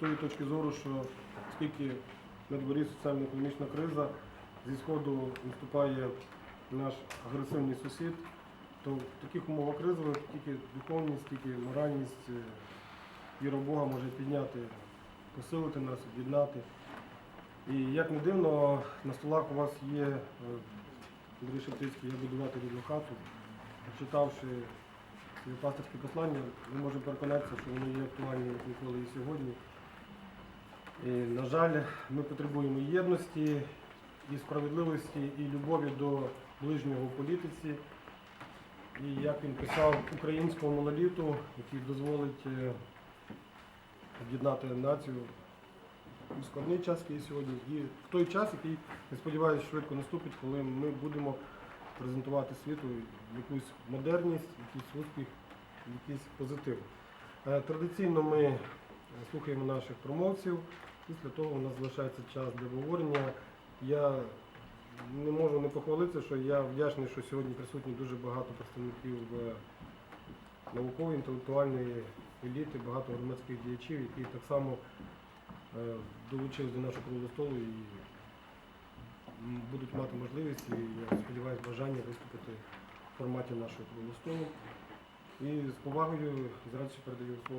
тої точки зору, що оскільки на дворі соціально-економічна криза, зі сходу наступає наш агресивний сусід, то в таких умовах кризових тільки духовність, тільки моральність, е, віра Бога може підняти, посилити нас, об'єднати. І як не дивно, на столах у вас є е, Андрій Шептицький, я будувати рідну хату. Читавши своє пасторське послання, ми можемо переконатися, що воно є актуальне як ніколи і сьогодні. І, на жаль, ми потребуємо єдності, і справедливості, і любові до ближнього в політиці. І як він писав, українського моноліту, який дозволить е, об'єднати націю у складний час, який сьогодні, і в той час, який, я сподіваюся, швидко наступить, коли ми будемо презентувати світу якусь модерність, якийсь успіх, якийсь позитив. Е, Традиційно ми слухаємо наших промовців. Після того у нас залишається час для обговорення. Я не можу не похвалитися, що я вдячний, що сьогодні присутні дуже багато представників е, наукової, інтелектуальної еліти, багато громадських діячів, які так само е, долучились до нашого круглого столу і будуть мати можливість, і я сподіваюся, бажання виступити в форматі нашого круглого столу. І з повагою з радістю передаю слово.